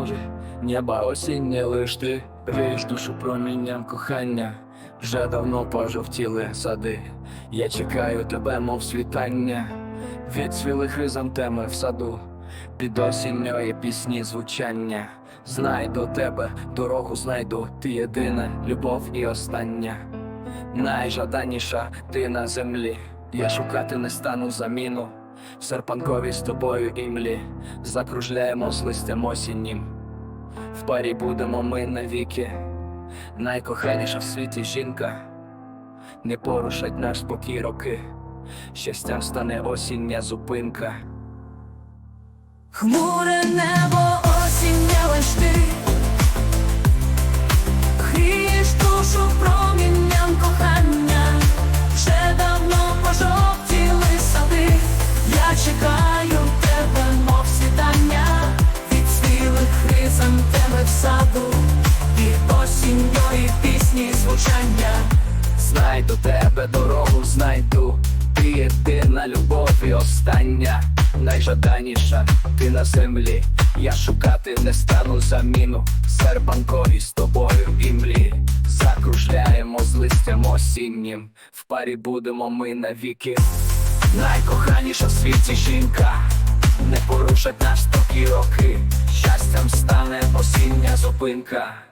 Боже, неба осіннє лиш ти Грієш душу промінням кохання, вже давно пожовтіли сади. Я чекаю тебе, мов світання, від свілих хризантеми в саду, під осінньої пісні звучання. Знайду тебе, дорогу знайду, ти єдина, любов і остання. Найжаданіша ти на землі, я шукати не стану заміну. В серпанковій з тобою імлі закружляємо з листям осіннім. В парі будемо ми навіки, найкоханіша в світі жінка, не порушать наш спокій роки, щастям стане осіння зупинка. Хмуре небо звучання. Знайду тебе, дорогу знайду, ти єдина любов і остання, найжаданіша ти на землі. Я шукати не стану заміну, серпанкові з тобою імлі. Закружляємо з листям осіннім, в парі будемо ми навіки. Найкоханіша в світі жінка, не порушать наш спокій роки. Щастям стане осіння зупинка.